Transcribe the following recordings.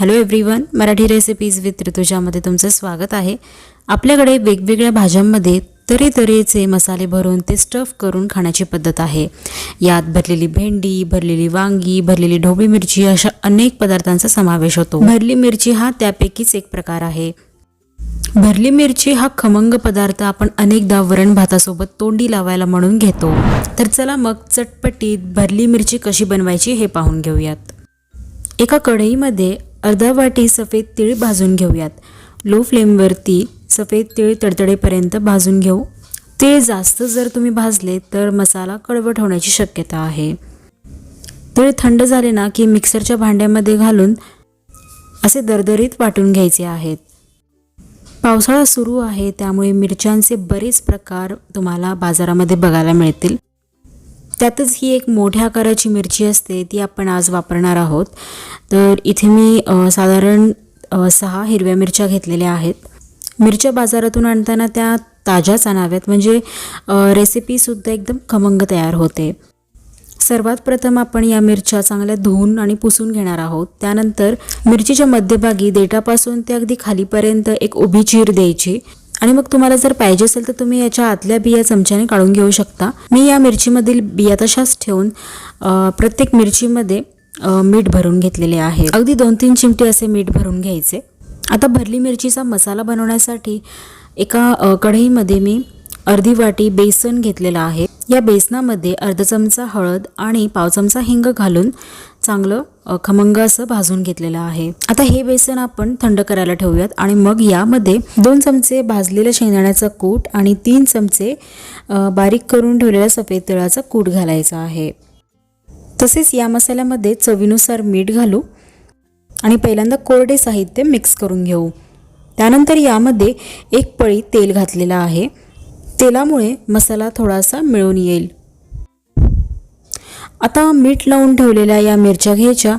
Hello everyone Marathi recipes with ऋतुजामध्ये तुमचं स्वागत आहे. आपल्याकडे वेगवेगळ्या भाज्यांमध्ये तऱ्हेतऱ्हेचे मसाले भरून ते स्टफ करून खाण्याची पद्धत आहे. यात भरलेली भेंडी भरलेली वांगी भरलेली ढोबळी मिरची अशा अनेक पदार्थांचा समावेश होतो. भरली मिरची हा त्यापैकीच एक प्रकार आहे. भरली मिरची हा खमंग पदार्थ आपण अनेकदा वरण भातासोबत तोंडी लावायला म्हणून घेतो. तर चला मग चटपटीत भरली मिरची कशी बनवायची हे पाहून घेऊयात. एका कढईमध्ये अर्धा वाटी सफेद तीळ भाजून घेऊयात. लो फ्लेमवरती सफेद तीळ तडतडेपर्यंत भाजून घेऊ. तीळ जास्त जर तुम्ही भाजले तर मसाला कडवट होण्याची शक्यता आहे. तीळ थंड झाले ना की मिक्सरच्या भांड्यामध्ये घालून असे दरदरीत वाटून घ्यायचे आहेत. पावसाळा सुरू आहे त्यामुळे मिरच्यांचे बरेच प्रकार तुम्हाला बाजारामध्ये बघायला मिळतील. त्यातच ही एक मोठ्या आकाराची मिरची असते ती आपण आज वापरणार आहोत. तर इथे मी साधारण सहा हिरव्या मिरच्या घेतलेल्या आहेत. मिरच्या बाजारातून आणताना त्या ताज्याच आणाव्यात म्हणजे रेसिपीसुद्धा एकदम खमंग तयार होते. सर्वात प्रथम आपण या मिरच्या चांगल्या धुवून आणि पुसून घेणार आहोत. त्यानंतर मिरचीच्या मध्यभागी देठापासून ते अगदी खालीपर्यंत एक उभी चीर द्यायची. आणि मग तुम्हाला जर पाहिजे असेल तर तुम्ही याच्या आतल्या बिया चमच्याने काढून घेऊ शकता. मी या मिरचीमधील बिया तशाच ठेवून प्रत्येक मिरचीमध्ये मीठ भरून घेतलेले आहे. अगदी दोन तीन चिमटे असे मीठ भरून घ्यायचे. आता भरली मिरचीचा मसाला बनवण्यासाठी एका कढईमध्ये मी अर्धी वाटी बेसन घेतलेलं आहे. या बेसनामध्ये अर्धा चमचा हळद आणि पाव चमचा हिंग घालून चांगलं खमंग असं भाजून घेतलेलं आहे. आता हे बेसन आपण थंड करायला ठेवूयात आणि मग यामध्ये दोन चमचे भाजलेलं शेंगदाण्याचं कूट आणि तीन चमचे बारीक करून ठेवलेल्या सफेद तिळाचा कूट घालायचा आहे. तसेच या मसाल्यामध्ये चवीनुसार मीठ घालू आणि पहिल्यांदा कोरडे साहित्य मिक्स करून घेऊ. त्यानंतर यामध्ये एक पळी तेल घातलेलं आहे. तेलामुळे मसाला थोडासा मिळून येईल. आता मीठ लावून ठेवलेल्या या मिरच्या घ्यायच्या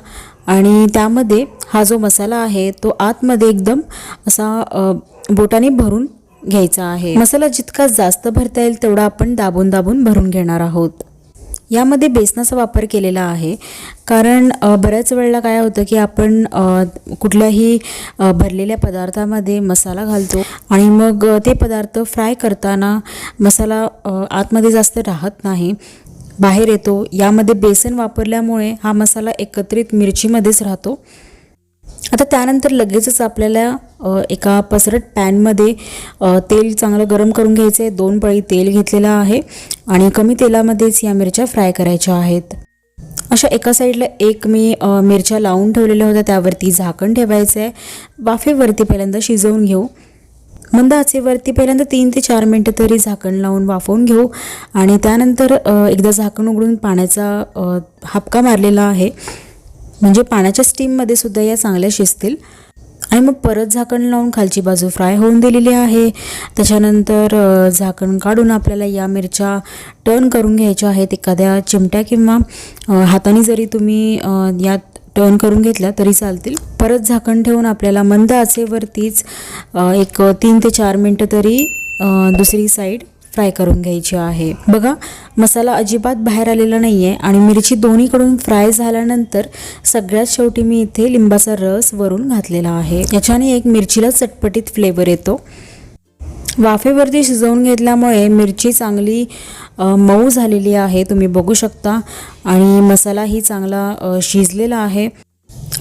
आणि त्यामध्ये हा जो मसाला आहे तो आतमध्ये एकदम असा बोटाने भरून घ्यायचा आहे. मसाला जितका जास्त भरता येईल तेवढा आपण दाबून दाबून भरून घेणार आहोत. यामध्ये बेसनाचा वापर केलेला आहे. कारण बऱ्याच वेळेला काय होतं की आपण कुठल्याही भरलेल्या पदार्थामध्ये मसाला घालतो आणि मग ते पदार्थ फ्राय करताना मसाला आतमध्ये जास्त राहत नाही. बाहेर येतो. यामध्ये बेसन वापरल्यामुळे हा मसाला एकत्रित मिरचीमध्येच राहतो. आता त्यानंतर लगेचच आपल्याला एका पसरट पॅनमध्ये तेल चांगलं गरम करून घ्यायचं आहे दोन पळी तेल घेतलेलं आहे आणि कमी तेलामध्येच या मिरच्या फ्राय करायच्या आहेत. अशा एका साईडला एक मी मिरच्या लावून ठेवलेल्या होत्या. त्यावरती झाकण ठेवायचं आहे वाफेवरती पहिल्यांदा शिजवून घेऊ. मंद आचेवरती पहिल्यांदा तीन ते चार मिनटं तरी झाकण लावून वाफवून घेऊ. आणि त्यानंतर एकदा झाकण उघडून पाण्याचा हापका मारलेला आहे. म्हणजे पाण्याच्या स्टीममध्ये सुद्धा या चांगल्या शिजतील. आणि मग परत झाकण लावून खालची बाजू फ्राय होऊन दिलेली आहे. त्याच्यानंतर झाकण काढून आपल्याला या मिरच्या टर्न करून घ्यायच्या आहेत. एखाद्या चिमट्या किंवा हाताने जरी तुम्ही यात टर्न करून घेतल्या तरी चालतील. परत झाकण ठेवून आपल्याला मंद आचेवरतीच एक तीन ते चार मिनटं तरी दुसरी साईड फ्राय करून घ्यायची आहे. बघा मसाला अजिबात बाहेर आलेला नाही आहे आणि मिरची दोन्हीकडून फ्राय झाल्यानंतर सगळ्यात शेवटी मी इथे लिंबाचा रस वरून घातलेला आहे. याच्याने एक मिरचीला चटपटीत फ्लेवर येतो. वाफेवरती शिजवून घेतल्यामुळे मिरची चांगली मऊ झालेली आहे. तुम्ही बघू शकता. आणि मसालाही चांगला शिजलेला आहे.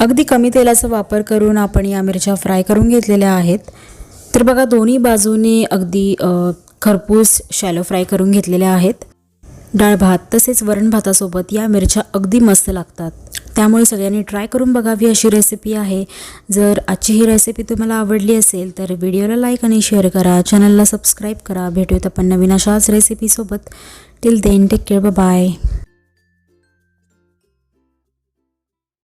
अगदी कमी तेलाचा वापर करून आपण या मिरच्या फ्राय करून घेतलेल्या आहेत. तर बघा दोन्ही बाजूने अगदी खरपूस शॅलो फ्राय करून घेतलेल्या आहेत. डाळ भात तसेच वरण भातासोबत या मिरच्या अगदी मस्त लागतात. त्यामुळे सगळ्यांनी ट्राय करून बघावी अशी रेसिपी आहे. जर आजची ही रेसिपी तुम्हाला आवडली असेल तर व्हिडिओला लाईक आणि शेअर करा. चॅनलला सबस्क्राईब करा. भेटूयात आपण नवीन अशाच रेसिपीसोबत till then take care bye